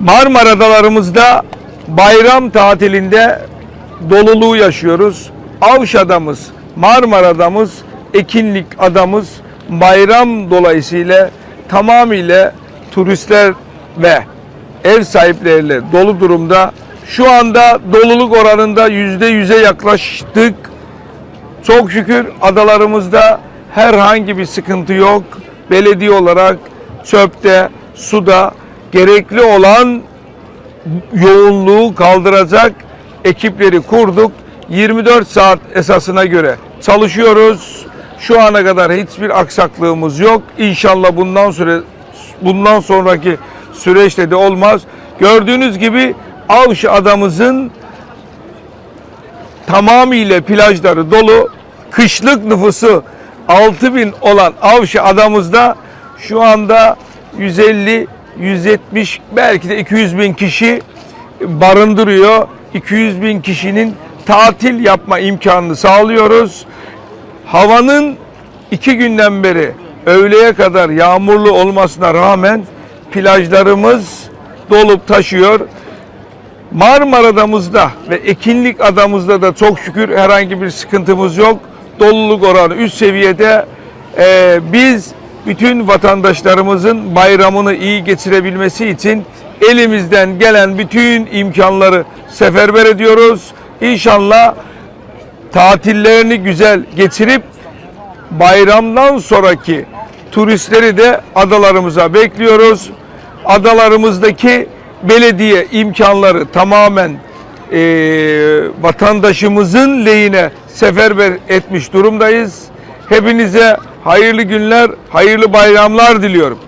Marmara Adalarımızda bayram tatilinde doluluğu yaşıyoruz. Avşadamız, Marmara'damız, Ekinlik adamız bayram dolayısıyla tamamıyla turistler ve ev sahipleriyle dolu durumda. Şu anda doluluk oranında yüzde yüze yaklaştık. Çok şükür adalarımızda herhangi bir sıkıntı yok. Belediye olarak çöpte, suda gerekli olan yoğunluğu kaldıracak ekipleri kurduk. 24 saat esasına göre çalışıyoruz. Şu ana kadar hiçbir aksaklığımız yok. İnşallah bundan sonra bundan sonraki süreçte de olmaz. Gördüğünüz gibi Avşı adamızın tamamıyla plajları dolu. Kışlık nüfusu 6000 olan Avşı adamızda şu anda 150 170 belki de 200 bin kişi barındırıyor. 200 bin kişinin tatil yapma imkanını sağlıyoruz. Havanın iki günden beri öğleye kadar yağmurlu olmasına rağmen plajlarımız dolup taşıyor. Marmara'damızda ve Ekinlik adamızda da çok şükür herhangi bir sıkıntımız yok. Doluluk oranı üst seviyede. Ee, biz bütün vatandaşlarımızın bayramını iyi geçirebilmesi için elimizden gelen bütün imkanları seferber ediyoruz. İnşallah tatillerini güzel geçirip bayramdan sonraki turistleri de adalarımıza bekliyoruz. Adalarımızdaki belediye imkanları tamamen eee, vatandaşımızın lehine seferber etmiş durumdayız. Hepinize hayırlı günler, hayırlı bayramlar diliyorum.